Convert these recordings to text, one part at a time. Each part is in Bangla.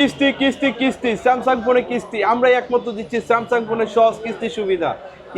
কিস্তি কিস্তি কিস্তি স্যামসাং ফোনে কিস্তি। আমরাই একমাত্র দিচ্ছি স্যামসাং ফোনের সহজ কিস্তি সুবিধা।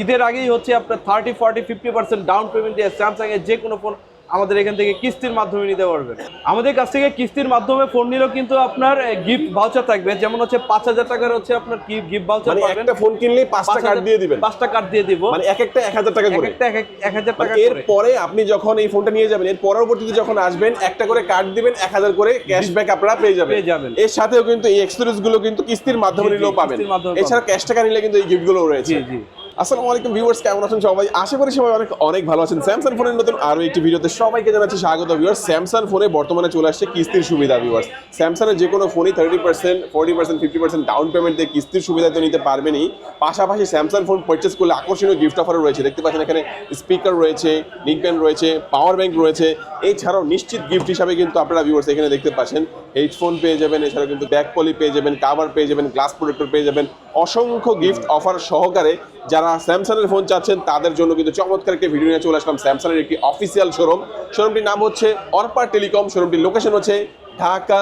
ঈদের আগেই হচ্ছে আপনার thirty forty fifty percent down payment দিয়ে স্যামসাং এর যে কোনো ফোন আমাদের এখান থেকে কিস্তির মাধ্যমে নিতে পারবেন। আমাদের কাছ থেকে কিস্তির মাধ্যমে ফোন নিলেও কিন্তু আপনার গিফট ভাউচার থাকবে। যেমন হচ্ছে পাঁচ হাজার টাকার হচ্ছে আপনার গিফট ভাউচার মানে পাবেন? একটা ফোন কিনলেই পাঁচটা কার্ড দিয়ে দিবেন। পাঁচটা কার্ড দিয়ে দিব। মানে এক একটা এক হাজার টাকা করে। একটা এক হাজার মানে টাকা এরপরে পরে আপনি যখন এই ফোনটা নিয়ে যাবেন এর পরবর্তীতে যখন আসবেন একটা করে কার্ড দিবেন এক হাজার করে ক্যাশব্যাক আপনারা পেয়ে যাবেন। পেয়ে যাবেন। এর সাথেও কিন্তু এই এক্সপিরিয়েন্সগুলো কিন্তু কিস্তির মাধ্যমে নিলেও পাবেন। এছাড়া ক্যাশ টাকা নিলে কিন্তু এই গিফটগুলো রয়েছে। জি জি। আসসালামু আলাইকুম ভিউয়ার্স, কেমন আছেন সবাই? আশা করি সবাই অনেক অনেক ভালো আছেন। স্যামসাং ফোনের নতুন আরও একটি ভিডিওতে সবাইকে জানাচ্ছি স্বাগত ভিউয়ার্স। স্যামসাং ফোনে বর্তমানে চলে আসছে কিস্তির সুবিধা ভিউয়ার্স। স্যামসাংয়ের যে কোনো ফোনই thirty percent forty percent fifty percent down payment দিয়ে কিস্তির সুবিধা তো নিতে পারবেনই। পাশাপাশি স্যামসাং ফোন পারচেস করলে আকর্ষণীয় গিফট অফারও রয়েছে। দেখতে পাচ্ছেন এখানে স্পিকার রয়েছে নিকব্যান্ড রয়েছে পাওয়ার ব্যাংক রয়েছে। এছাড়াও নিশ্চিত গিফট হিসাবে কিন্তু আপনারা ভিউয়ার্স এখানে দেখতে পাচ্ছেন। হেডফোন পেয়ে যাবেন, এছাড়াও কিন্তু ব্যাক পলি পেয়ে যাবেন কাভার পেয়ে যাবেন গ্লাস প্রোটেক্টর পেয়ে যাবেন। অসংখ্য গিফট অফার সহকারে যারা স্যামসাংয়ের ফোন চাচ্ছেন, তাদের জন্য কিন্তু চমৎকার একটি ভিডিও নিয়ে চলে আসলাম স্যামসাংয়ের একটি অফিসিয়াল শোরুম শোরুমটির নাম হচ্ছে অরপার টেলিকম। শোরুমটির লোকেশন হচ্ছে ঢাকা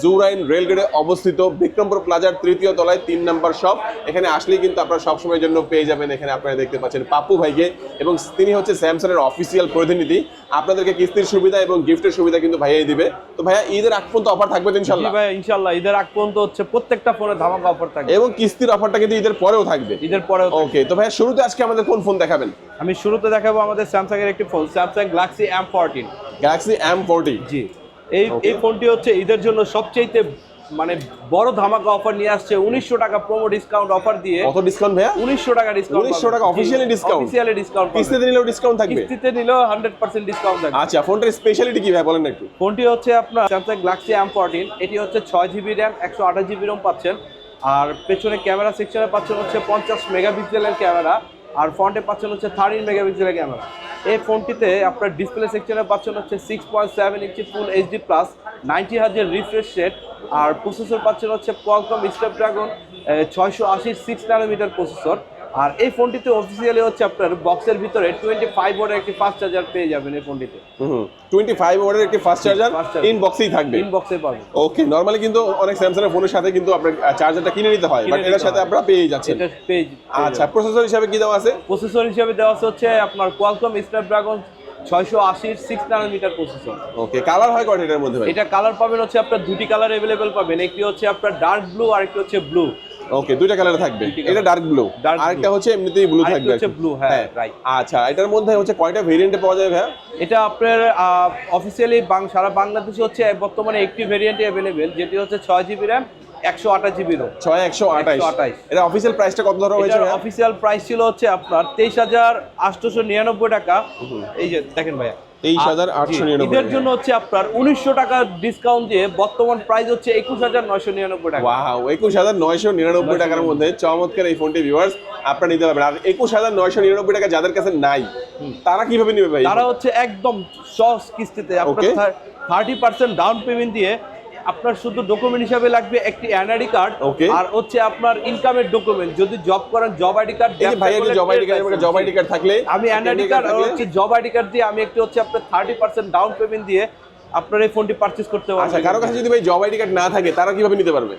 জুরাইন রেলগেটে অবস্থিত বিক্রমপুর প্লাজার তৃতীয় তলায় তিন নাম্বার শপ। এখানে আসলেই কিন্তু আপনারা সবসময়ের জন্য পেয়ে যাবেন। এখানে আপনারা দেখতে পাচ্ছেন পাপ্পু ভাইকে এবং তিনি হচ্ছে স্যামসাং এর অফিসিয়াল প্রতিনিধি। আপনাদেরকে কিস্তির সুবিধা এবং গিফটের সুবিধা কিন্তু ভাইয়াই দিবে। তো ভাইয়া ঈদের আগ পর্যন্ত অফার থাকবে ইনশাল্লাহ ভাই ইনশাল্লাহ ঈদের আগ পর্যন্ত হচ্ছে প্রত্যেকটা ফোনে ধামাকা অফার থাকবে। এবং কিস্তির অফারটা কিন্তু ঈদের পরেও থাকবে। ঈদের পরেও। ওকে তো ভাইয়া শুরুতে আজকে আমাদের কোন ফোন দেখাবেন? আমি শুরুতে দেখাবো আমাদের স্যামসাং এর একটি phone Samsung Galaxy M fourteen Galaxy M forty G. এই. এই ফোনটি হচ্ছে ঈদের জন্য সবচেয়ে মানে বড় ধামাকা অফার নিয়ে আসছে। উনিশশো টাকা প্রোমো ডিসকাউন্ট অফার দিয়ে কত ডিসকাউন্ট ভাইয়া? উনিশশো টাকা ডিসকাউন্ট 1900 টাকা officially ডিসকাউন্ট অফিসিয়ালি ডিসকাউন্ট কিস্তিতে নিলেও ডিসকাউন্ট থাকবে? কিস্তিতে নিলেও হান্ড্রেড পার্সেন্ট ডিসকাউন্ট থাকবে। আচ্ছা ফোনটার স্পেশালিটি কি ভাই বলেন একটু? ফোনটি হচ্ছে আপনার স্যামসাং গ্যালাক্সি এম ফোরটিন এটি হচ্ছে ছয় জিবি র্যাম একশো আঠাশ জিবি রোম পাচ্ছেন। আর পেছনে ক্যামেরা সেকশনে পাচ্ছেন হচ্ছে পঞ্চাশ মেগাপিক্সেলের ক্যামেরা। আর ফ্রন্টে পাচ্ছেন হচ্ছে থার্টিন মেগাপিক্সেলের ক্যামেরা। এই ফোনটিতে আপনার ডিসপ্লে সেকশনে পাচ্ছেন হচ্ছে six point seven inch full HD plus ninety হাজার রিফ্রেশ রেট আর প্রসেসর পাচ্ছেন হচ্ছে কোয়ালকম স্ন্যাপড্রাগন ছয়শো আশির সিক্স নানোমিটার প্রসেসর আর এই ফোনটিতে অফিসিয়ালি হচ্ছে আপনার বক্সের ভিতরে টোয়েন্টি ফাইভ ওয়াটের একটি ফাস্ট চার্জার পেয়ে যাবেন এই ফোনটিতে। টোয়েন্টি ফাইভ ওয়ার্ডের একটি ফাস্ট চার্জার ইন বক্সেই থাকবে। ইনবক্সে পাবেন। ওকে নর্মালি কিন্তু অনেক স্যামসাং এর ফোনের সাথে কিন্তু আপনার চার্জারটা কিনে নিতে হয় বাট এটার সাথে। আপনারা পেয়ে যাচ্ছেন। আচ্ছা প্রসেসর হিসাবে কি দেওয়া আছে? প্রসেসর হিসেবে দেওয়া আছে হচ্ছে আপনার কোয়ালকম স্ন্যাপড্রাগন ছয়শো আশির six nanometer processor okay colour হয় কয়টা এটার মধ্যে এটা কালার পাবেন হচ্ছে আপনার দুটি কালার অ্যাভেলেবেল পাবেন একটি হচ্ছে আপনার ডার্ক ব্লু আর একটি হচ্ছে ব্লু ওকে দুইটা কালার থাকবে। এটা ডার্ক ব্লু আরেকটা হচ্ছে এমনিতেই ব্লু থাকবে হচ্ছে আর কি। blue, হ্যাঁ. আচ্ছা এটার মধ্যে হচ্ছে কয়টা ভেরিয়েন্টে পাওয়া যাবে ভাইয়া? এটা আপনার অফিসিয়ালি সারা বাংলাদেশে হচ্ছে বর্তমানে একটি ভেরিয়েন্টে অ্যাভেলেবেল যেটি হচ্ছে ছয় জিবি র্যাম একশো আঠাশ জিবি রোম ছয় একশো আঠাইশ 128 এটা অফিসিয়াল প্রাইসটা কত ধরা হয়েছে অফিসিয়াল প্রাইস ছিল হচ্ছে আপনার তেইশ হাজার আটশোশো নিরানব্বই টাকা। এই যে দেখেন ভাইয়া। 23,899 ঈদের জন্য হচ্ছে আপনার উনিশশো টাকা ডিসকাউন্ট দিয়ে বর্তমান প্রাইস হচ্ছে একুশ হাজার নয়শো নিরানব্বই টাকা। ওয়াও একুশ হাজার নয়শো নিরানব্বই টাকার মধ্যে চমৎকার এই ফোনটি ভিউয়ার্স আপনারা নিতে পারবেন। আর একুশ হাজার নয়শো নিরানব্বই টাকা যাদের কাছে নাই তারা কীভাবে নেবে ভাই তারা হচ্ছে একদম সহজ কিস্তিতে. আপনার থার্টি পার্সেন্ট ডাউন পেমেন্ট দিয়ে আপনার শুধু ডকুমেন্ট হিসাবে লাগবে একটি এনআইডি কার্ড. আর হচ্ছে আপনার ইনকামের ডকুমেন্ট যদি জব করেন জব আইডি কার্ড যে job ID card job ID card থাকলে আমি এনআইডি কার্ড আর হচ্ছে জব আইডি কার্ড দিয়ে আমি একটি হচ্ছে আপনার থার্টি পার্সেন্ট ডাউন পেমেন্ট দিয়ে আপনার এই ফোনটি পারচেজ করতে পারবেন। আচ্ছা কারও কাছে যদি ভাই জব আইডি কার্ড না থাকে তারা কীভাবে নিতে পারবে?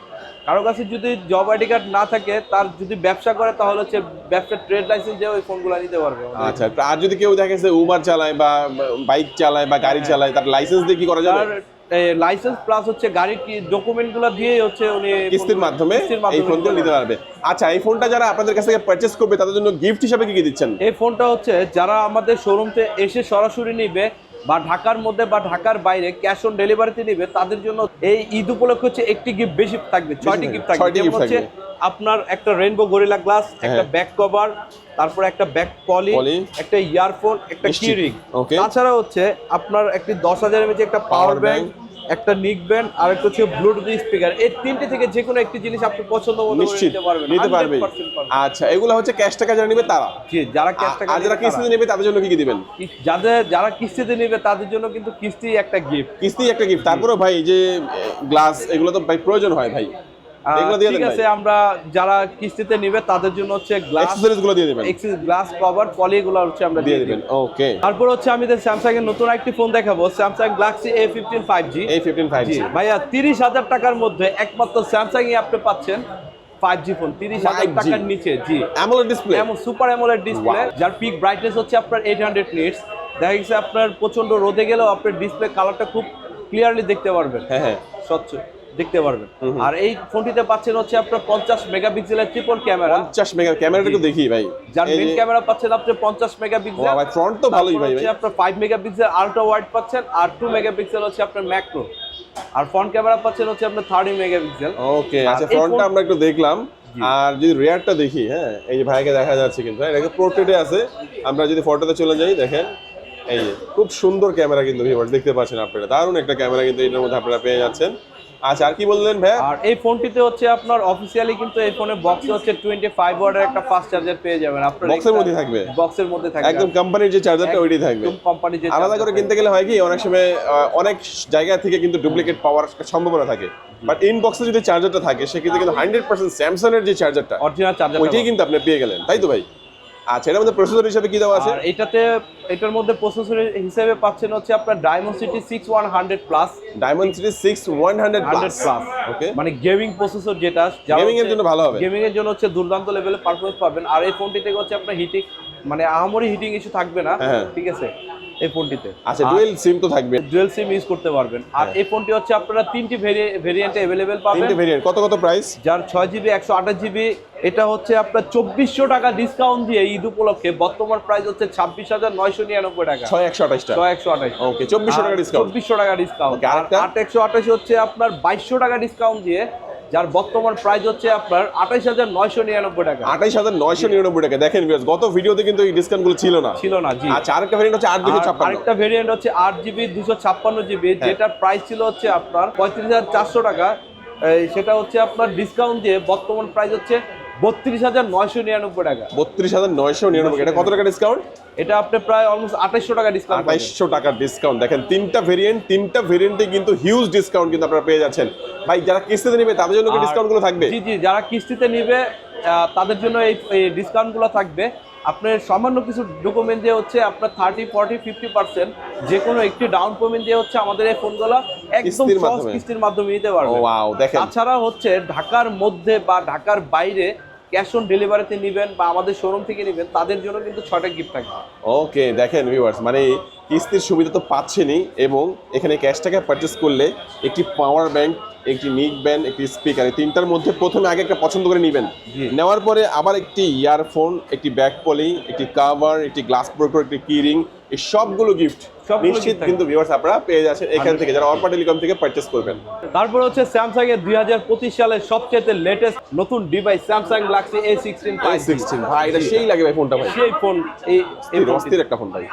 কারও কাছে যদি জব আইডি কার্ড না থাকে তার যদি ব্যবসা করে তাহলে হচ্ছে ব্যবসা ট্রেড লাইসেন্স দিয়ে ওই ফোনগুলো নিতে পারবে। আচ্ছা আর যদি কেউ দেখে যে উবার চালায় বা বাইক চালায় বা গাড়ি চালায় তার লাইসেন্স দিয়ে কি করা যাবে? লাইসেন্স প্লাস হচ্ছে গাড়ির কি ডকুমেন্টগুলো দিয়ে হচ্ছে উনি কিস্তির মাধ্যমে এই ফোনটা নিতে পারবে। আচ্ছা এই ফোনটা যারা আপনাদের কাছ থেকে পারচেস করবে তাদের জন্য গিফট হিসেবে কি কি দিচ্ছেন? এই ফোনটা হচ্ছে যারা আমাদের শোরুমতে এসে সরাসরি নিবে বা ঢাকার মধ্যে বা ঢাকার বাইরে ক্যাশ অন ডেলিভারিতে নিবে তাদের জন্য এই ঈদ উপলক্ষে হচ্ছে একটি গিফট বেশি থাকবে ছয়টি গিফট থাকবে হচ্ছে থাকবে। আপনার একটা রেইনবো গরিলা গ্লাস একটা। ব্যাক কভার তারপর একটা ব্যাক পলি একটা ইয়ারফোন একটা কিরিং তাছাড়া হচ্ছে আপনার একটি দশ হাজার এমএচ একটা পাওয়ার ব্যাংক একটা নিক ব্যান্ড আর একটা হচ্ছে ব্লুটুথ স্পিকার এই তিনটে থেকে যে কোনো একটি জিনিস আপনি পছন্দ মতো নিশ্চিত। নিতে পারবেন। নিতে পারবেন। আচ্ছা এগুলো হচ্ছে ক্যাশ টাকা যারা নেবে তারা। জি যারা ক্যাশ টাকা যারা কিস্তিতে। নেবে তাদের জন্য কি কি দিবেন? যাদের যারা কিস্তিতে নেবে তাদের জন্য কিন্তু কিস্তি একটা গিফট কিস্তি একটা গিফট তারপরে ভাই যে গ্লাস এগুলো তো ভাই প্রয়োজন হয় ভাই। ঠিক আছে আমরা যারা কিস্তিতে নিবে তাদের জন্য হচ্ছে গ্লাসগুলো দিয়ে দিবেন। গ্লাস কভার পলি এগুলো হচ্ছে আমরা দিয়ে দিবেন ওকে তারপর হচ্ছে আমি স্যামসাং এর নতুন একটি ফোন দেখাবো Samsung Galaxy A fifteen five G এই ফিফটিন ফাইভ জি ভাইয়া তিরিশ হাজার টাকার মধ্যে একমাত্র স্যামসাং এ আপনি পাচ্ছেন ফাইভ জি ফোন তিরিশ হাজার 5G টাকার নিচে জি। অ্যামোলেড ডিসপ্লে এমন সুপার অ্যামোলেড ডিসপ্লে যার পিক ব্রাইটনেস হচ্ছে আপনার এইট হান্ড্রেড নিটস দেখা গেছে আপনার প্রচণ্ড রোদে গেলেও আপনার ডিসপ্লে কালারটা খুব ক্লিয়ারলি দেখতে পারবেন। হ্যাঁ হ্যাঁ। স্বচ্ছ। দেখতে পারবেন। আর এই ফোনটিতে পাচ্ছেন হচ্ছে আপনার পঞ্চাশ মেগাপিক্সেলের ট্রিপল ক্যামেরা পঞ্চাশ মেগা ক্যামেরাটা একটু দেখি ভাই। যার মেন ক্যামেরা পাচ্ছেন আপনি পঞ্চাশ মেগাপিক্সেল। ভাই ফ্রন্ট তো ভালোই ভাই ভাই। আপনার ফাইভ মেগাপিক্সেল আলট্রা ওয়াইড পাচ্ছেন আর টু মেগাপিক্সেল হচ্ছে আপনার ম্যাক্রো আর ফ্রন্ট ক্যামেরা পাচ্ছেন হচ্ছে আপনার থার্টি মেগাপিক্সেল। ওকে আচ্ছা ফ্রন্টটা আমরা একটু দেখলাম। আর যদি রেয়ারটা দেখি হ্যাঁ এই যে ভাইকে দেখা যাচ্ছে কিন্তু হ্যাঁ, এটাকে পোর্ট্রেটে আছে। আমরা যদি ফটোতে চলে যাই দেখেন এই খুব সুন্দর ক্যামেরা কিন্তু ভিউয়ার্স দেখতে পাচ্ছেন আপনারা। দারুণ একটা ক্যামেরা কিন্তু এটার মধ্যে আপনারা পেয়ে যাচ্ছেন। আচ্ছা আর কি বললেন ভাই? আর এই ফোনটিতে হচ্ছে আপনার অফিসিয়ালি কিন্তু এই ফোনের বক্সে হচ্ছে টোয়েন্টি ফাইভ ওয়ার্ডের একটা ফাস্ট চার্জার পেয়ে যাবেন। আপনার বক্সের মধ্যে থাকবে? বক্সের মধ্যে থাকবে। একদম কোম্পানির যে চার্জারটা ওইটাই থাকবে। একদম কোম্পানি যে আলাদা করে কিনতে গেলে হয় কি অনেক সময় অনেক জায়গা থেকে কিন্তু ডুপ্লিকেট পাওয়ার সম্ভাবনা থাকে। বাট ইনবক্সে যদি চার্জারটা থাকে সেক্ষেত্রে কিন্তু হান্ড্রেড পার্সেন্ট স্যামসাং এর যে চার্জারটা অরিজিনাল চার্জার ওইটাই কিন্তু আপনি পেয়ে গেলেন। তাই তো ভাই? আচ্ছা এটার মধ্যে প্রসেসর হিসেবে কি দেওয়া আছে? এটাতে এটার মধ্যে প্রসেসর হিসেবে পাচ্ছেন হচ্ছে আপনার Dimensity six one hundred plus Dimensity six one hundred hundred plus okay মানে গেমিং প্রসেসর যেটা গেমিং এর জন্য ভালো হবে। গেমিং এর জন্য হচ্ছে দুর্দান্ত লেভেলের পারফরমেন্স পাবেন। আর এই ফোনটি থেকে হচ্ছে আপনার হিটিং মানে আহামরি হিটিং ইস্যু থাকবে না। হ্যাঁ। ঠিক আছে? এই ফোনটিতে। আচ্ছা ডুয়েল সিম তো থাকবে। ডুয়েল সিম ইউজ করতে পারবেন। আর এই ফোনটি হচ্ছে আপনারা তিনটি ভেরিয়েন্টে অ্যাভেলেবেল পাবেন। তিনটে ভেরিয়েন্ট কত কত প্রাইস যার ছয় জিবি একশো আঠাশ জিবি এটা হচ্ছে আপনার চব্বিশশো টাকা ডিসকাউন্ট দিয়ে ঈদ উপলক্ষে। বর্তমান প্রাইস হচ্ছে ছাব্বিশ হাজার নয়শো নিরানব্বই টাকা। ছয় একশো আঠাশটা ছয় একশো আঠাশ। ওকে চব্বিশশো টাকা ডিসকাউন্ট চব্বিশশো টাকা ডিসকাউন্ট একশো আঠাশ হচ্ছে আপনার বাইশশো টাকা ডিসকাউন্ট দিয়ে যার বর্তমান প্রাইস হচ্ছে আপনার আঠাইশ হাজার নয়শো নিরানব্বই টাকা। আঠাইশ হাজার নয়শো নিরানব্বই টাকা। দেখেন বিয়াস গত ভিডিওতে কিন্তু এই ডিসকাউন্টগুলো ছিল না। ছিল না জি। আচ্ছা আরেকটা ভেরিয়েন্ট হচ্ছে আট দুশো ছাপ্পান্ন। আরেকটা ভেরিয়েন্ট হচ্ছে আট জিবি দুশো ছাপ্পান্ন জিবি হ্যাঁ। যেটার প্রাইস ছিল হচ্ছে আপনার পঁয়ত্রিশ হাজার চারশো টাকা। সেটা হচ্ছে আপনার ডিসকাউন্ট দিয়ে বর্তমান প্রাইস হচ্ছে বত্রিশ হাজার নয়শো নিরানব্বই টাকা। বত্রিশ হাজার নয়শো নিরানব্বই এটা কত টাকা ডিসকাউন্ট এটা আপনি প্রায় অলমোস্ট আঠাইশশো টাকা ডিসকাউন্ট আঠাইশশো টাকার ডিসকাউন্ট দেখেন তিনটা ভেরিয়েন্ট তিনটা ভেরিয়েন্টে কিন্তু হিউজ ডিসকাউন্ট কিন্তু আপনারা পেয়ে যাচ্ছেন। ভাই যারা কিস্তিতে নেবে তাদের জন্য কি আর- ডিসকাউন্টগুলো থাকবে? জি জি যারা কিস্তিতে নিবে তাদের জন্য এই ডিসকাউন্টগুলো থাকবে। আপনার সামান্য কিছু ডকুমেন্ট দিয়ে হচ্ছে আপনার থার্টি ফর্টি ফিফটি পার্সেন্ট যে কোনো একটি ডাউন পেমেন্ট দিয়ে হচ্ছে আমাদের এই ফোনগুলো একদম কিস্তির সহজ মাধ্যমে। কিস্তির মাধ্যমে নিতে পারবে তাছাড়া হচ্ছে ঢাকার মধ্যে বা ঢাকার বাইরে ক্যাশ অন ডেলিভারিতে নেবেন বা আমাদের শোরুম থেকে নেবেন তাদের জন্য কিন্তু ছয়টা গিফট থাকবে। ওকে দেখেন ভিউয়ার্স মানে কিস্তির সুবিধা তো পাচ্ছেনই এবং এখানে ক্যাশ টাকা পারচেস করলে একটি পাওয়ার ব্যাংক একটি নিক ব্যান্ড একটি স্পিকার এই তিনটার মধ্যে প্রথমে আগে একটা পছন্দ করে নেবেন। নেওয়ার পরে আবার একটি ইয়ারফোন একটি ব্যাক পলি একটি কাভার একটি গ্লাস ব্রোকার একটি কিরিং এই সবগুলো গিফট নিশ্চিত কিন্তু ভিউয়ার্স আপনারা পেয়ে যাচ্ছেন এখান থেকে যারা অরপা টেলিকম থেকে পারচেস করবেন। তারপর হচ্ছে স্যামসাং এর দুই হাজার পঁচিশ সালের সবচেয়ে লেটেস্ট নতুন device Samsung Galaxy A sixteen sixteen ভাই এটা সেই লাগে ভাই ফোনটা ভাই। সেই ফোন এই এই অস্থির, অস্থির একটা ফোন ভাই।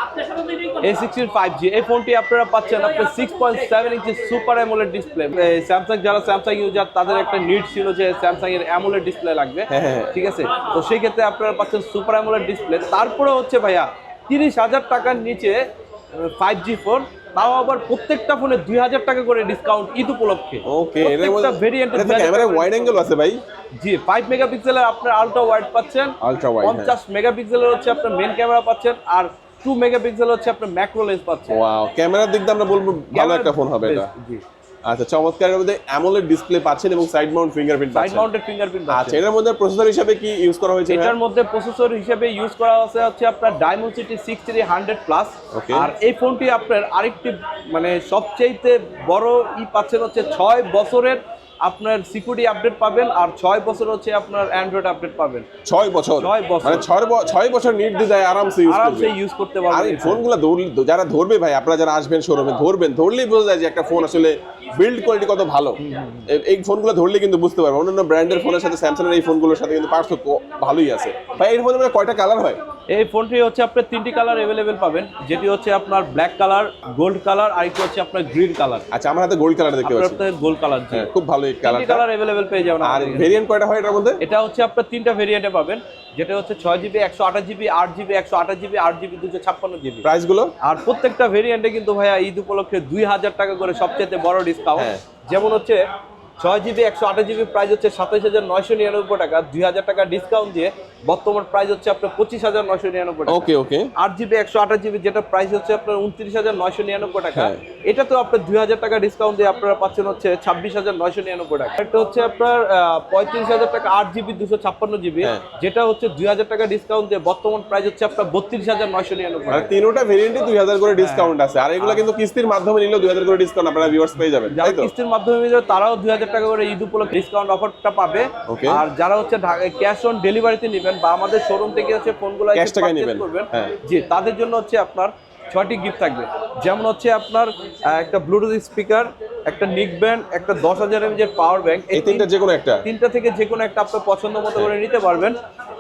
এ সিক্সটিন ফাইভ জি এই ফোনটি আপনারা পাচ্ছেন আপনার six point seven inch super AMOLED display Samsung যারা স্যামসাং ইউজার তাদের একটা নিড ছিল যে স্যামসাং এর অ্যামোলেড ডিসপ্লে লাগবে। হ্যাঁ, হ্যাঁ। ঠিক আছে? তো সেই ক্ষেত্রে আপনারা পাচ্ছেন সুপার অ্যামোলেড ডিসপ্লে তারপরে হচ্ছে ভাইয়া তিরিশ হাজার টাকার নিচে ফাইভ জি ফোন তাও আবার প্রত্যেকটা ফোনে দুই হাজার টাকা করে ডিসকাউন্ট ঈদ উপলক্ষে। ওকে প্রত্যেকটা ভেরিয়েন্ট ক্যামেরা ওয়াইড অ্যাঙ্গেল আছে ভাই। জি ফাইভ মেগাপিক্সেলের আপনার আলট্রা ওয়াইড পাচ্ছেন। Wide, হ্যাঁ। পঞ্চাশ মেগাপিক্সেলের হচ্ছে আপনার মেন ক্যামেরা পাচ্ছেন। আর টু মেগাপিক্সেল হচ্ছে আপনার ম্যাক্রো লেন্স পাচ্ছেন ওয়াও ক্যামেরার দিক দিয়ে আমরা বলব ভালো একটা ফোন হবে এটা। জি। আচ্ছা চমৎকার এর মধ্যে অ্যামোলেড ডিসপ্লে পাচ্ছেন এবং side mount fingerprint side mounted fingerprint আচ্ছা এর মধ্যে প্রসেসর হিসেবে কি ইউজ করা হয়েছে এটার মধ্যে প্রসেসর হিসেবে ইউজ করা আছে হচ্ছে আপনার থ্রি হান্ড্রেড প্লাস Okay. আর এই ফোনটি আপনার আরেকটি মানে সবচেয়ে বড় ই পাচ্ছেন হচ্ছে ছয় বছরের আপনার সিকিউরিটি আপডেট পাবেন আর ছয় বছর হচ্ছে আপনার অ্যান্ড্রয়েড আপডেট পাবেন। ছয় বছর? ছয় বছর। মানে ছয় বছর নির্দ্বিধায় আরামসে ইউজ আরামসে ইউজ করতে আর পারবেন এই ফোনগুলো ধরলে যারা ধরবে ভাই আপনারা যারা আসবেন শোরুমে ধরবেন ধরলেই বোঝা যায় যে একটা ফোন আসলে বিল্ড কোয়ালিটি কত ভালো। এই ফোনগুলো ধরলে কিন্তু বুঝতে পারবে। অন্যান্য ব্র্যান্ডের ফোনের সাথে স্যামসাং এর এই ফোনগুলোর সাথে কিন্তু পার্থক্য ভালোই আছে। ভাই এর মধ্যে কয়টা কালার হয়? এই ফোনটি হচ্ছে আপনার তিনটি কালার অ্যাভেলেবেল পাবেন। যেটি হচ্ছে আপনার ব্ল্যাক কালার গোল্ড কালার আর একটি হচ্ছে আপনার গ্রিন কালার আচ্ছা আমার হাতে গোল্ড কালার দেখতে পাচ্ছি। আপনার গোল্ড কালার জি। হ্যাঁ, খুব ভালো এই তিনটি কালার অ্যাভেলেবেল পেয়ে যাবেন আর ভেরিয়েন্ট কয়টা হয় এটার মধ্যে? এটা হচ্ছে আপনার তিনটা ভেরিয়েন্টে পাবেন যেটা হচ্ছে ছয় জিবি একশো আঠাশ জিবি আট জিবি একশো আঠাশ জিবি আট জিবি দুশো ছাপ্পান্ন জিবি প্রাইসগুলো? আর প্রত্যেকটা ভেরিয়েন্টে কিন্তু ভাইয়া ঈদ উপলক্ষে দুই হাজার টাকা করে সবচেয়ে বড় ডিসকাউন্ট হ্যাঁ। যেমন হচ্ছে ছয় জিবি একশো আঠাশ জিবি প্রাইস হচ্ছে সাতাইশ হাজার নয়শো নিরানব্বই টাকা। দুই হাজার টাকা ডিসকাউন্ট দিয়ে বর্তমান প্রাইস হচ্ছে আপনার পঁচিশ হাজার নয়শো নিরানব্বই টাকা। ওকে ওকে আট জিবি একশো আঠাশ জিবি যেটা প্রাইস হচ্ছে আপনার উনত্রিশ হাজার নয়শো নিরানব্বই টাকা। হ্যাঁ। এটা তো আপনার দুই হাজার টাকা ডিসকাউন্ট দিয়ে আপনারা পাচ্ছেন হচ্ছে ছাব্বিশ হাজার নয়শো নিরানব্বই টাকা। এটা হচ্ছে আপনার পঁয়ত্রিশ হাজার টাকা আট জিবি দুশো ছাপ্পান্ন জিবি হ্যাঁ। যেটা হচ্ছে দুই হাজার টাকা ডিসকাউন্ট দিয়ে বর্তমান প্রাইস হচ্ছে আপনার বত্রিশ হাজার নয়শো নিরানব্বই টাকা। তিনোটা ভেরিয়েন্টে দুই হাজার করে ডিসকাউন্ট হ্যাঁ। আছে। আর এগুলো কিন্তু কিস্তির মাধ্যমে নিলেও দুই হাজার করে ডিসকাউন্ট আপনারা ভিউয়ার্স পেয়ে যাবেন যারা কিস্তির মাধ্যমে নিবে, তারাও দুই হাজার টাকা করে ঈদ উপলক্ষে ডিসকাউন্ট অফারটা পাবে। আর যারা হচ্ছে ক্যাশ অন ডেলিভারিতে নেবেন বা আমাদের শোরুম থেকে হচ্ছে ফোনগুলো নেবেন। হ্যাঁ। জি তাদের জন্য হচ্ছে আপনার ছয়টি গিফট থাকবে। যেমন হচ্ছে আপনার একটা ব্লুটুথ স্পিকার একটা নিক ব্যান্ড একটা দশ হাজার এমএজের পাওয়ার ব্যাংক এই তিনটা যে কোনো একটা। তিনটা থেকে যে কোনো একটা আপনার পছন্দ মতো করে নিতে পারবেন।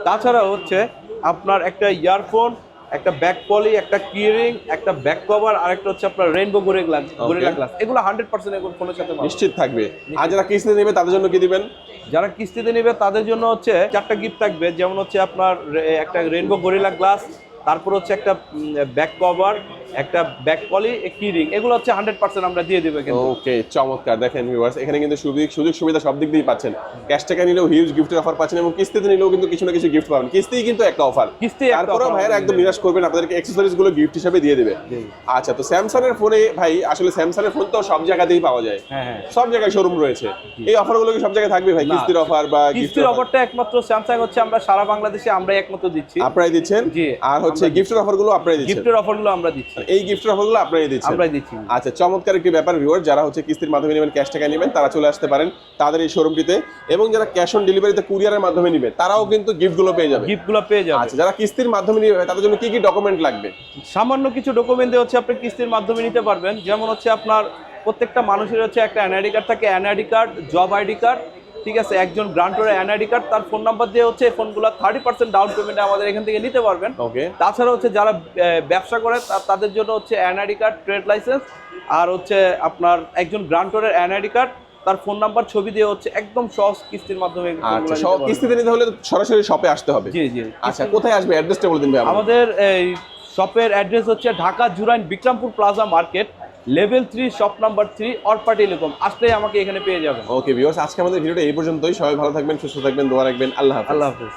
তাছাড়া হচ্ছে আপনার একটা ইয়ারফোন একটা ব্যাক পলি একটা কিয়ারিং একটা ব্যাক কভার আর একটা হচ্ছে আপনার রেইনবো গোরে গ্লাস গোরিলা গ্লাস এগুলো হান্ড্রেড পার্সেন্ট এগুলো ফোনের সাথে নিশ্চিত থাকবে। আর যারা কিস্তিতে নেবে তাদের জন্য কি দিবেন? যারা কিস্তিতে নেবে তাদের জন্য হচ্ছে চারটা গিফট থাকবে। যেমন হচ্ছে আপনার একটা রেইনবো গোরিলা গ্লাস তারপর হচ্ছে একটা ব্যাক কভার একটা ব্যাক পলি কি রিং এগুলো হচ্ছে হান্ড্রেড পার্সেন্ট আমরা দিয়ে দেবো কিন্তু। ওকে চমৎকার। দেখেন ভিউয়ার্স এখানে কিন্তু সুযোগ সুযোগ সুবিধা সব দিক দিয়েই পাচ্ছেন। ক্যাশ টাকা নিলেও হিউজ গিফটের অফার পাচ্ছেন এবং কিস্তিতে নিলেও কিন্তু কিছু না কিছু গিফট পাবেন। কিস্তিই কিন্তু একটা অফার কিস্তি offer ভাইয়ের একদম নিরাশ করবেন আপনাদেরকে অ্যাক্সেসরিজগুলো গিফট হিসেবে দিয়ে দেবে। আচ্ছা তো স্যামসাং এর ফোনে ভাই আসলে স্যামসাং এর ফোন তো সব জায়গাতেই পাওয়া যায়। হ্যাঁ হ্যাঁ। সব জায়গায় শোরুম রয়েছে। এই অফারগুলো কি সব জায়গায় থাকবে ভাই? কিস্তির অফার বা কিস্তির অফারটা একমাত্র স্যামসাং হচ্ছে আমরা সারা বাংলাদেশে আমরাই একমাত্র দিচ্ছি। আপনারাই দিচ্ছেন? আর হচ্ছে আমরা অফারগুলো আপনারাই দিচ্ছেন? গিফটের অফারগুলো আমরা দিচ্ছি। এই গিফটের অফারগুলো আপনারাই দিচ্ছেন। আমরাই দিচ্ছি। আচ্ছা চমৎকার একটি ব্যাপার ভিউয়ার যারা হচ্ছে কিস্তির মাধ্যমে নেবেন ক্যাশ টাকা নেবেন তারা চলে আসতে পারেন তাদের এই শোরুমটিতে এবং যারা ক্যাশ অন ডেলিভারিতে কুরিয়ারের মাধ্যমে নেবে তারাও কিন্তু গিফটগুলো পেয়ে যাবে। গিফটগুলো পেয়ে যাবে। আচ্ছা যারা কিস্তির মাধ্যমে নেবে তাদের জন্য কি কি ডকুমেন্ট লাগবে? সামান্য কিছু ডকুমেন্ট হচ্ছে আপনি কিস্তির মাধ্যমে নিতে পারবেন। যেমন হচ্ছে আপনার প্রত্যেকটা মানুষের হচ্ছে একটা এনআইডি কার্ড থাকে। NID card job ID card ঠিক আছে একজন গ্রান্টরের এনআইডি কার্ড তার ফোন নাম্বার দিয়ে হচ্ছে এই ফোনগুলো থার্টি পার্সেন্ট ডাউন পেমেন্টে আমাদের এখান থেকে নিতে পারবেন। ওকে তাছাড়া হচ্ছে যারা ব্যবসা করে তাদের জন্য হচ্ছে এনআইডি কার্ড ট্রেড লাইসেন্স আর হচ্ছে আপনার একজন গ্রান্টরের এনআইডি কার্ড তার ফোন নাম্বার ছবি দিয়ে হচ্ছে একদম সহজ কিস্তির মাধ্যমে আচ্ছা কিস্তিতে নিতে হলে সরাসরি শপে আসতে হবে। জি জি আচ্ছা কোথায় আসবে? অ্যাড্রেসটা বলে দিন ভাই। আমাদের এই শপের অ্যাড্রেস হচ্ছে Dhaka Jurain Bikrampur plaza market level three shop number three Arpa telecom আসলেই আমাকে এখানে পেয়ে যাবেন। ওকে ভিউয়ার্স আজকে আমাদের ভিডিওটা এই পর্যন্তই। সবাই ভালো থাকবেন সুস্থ থাকবেন দোয়া রাখবেন। আল্লাহ আল্লাহ হাফিজ।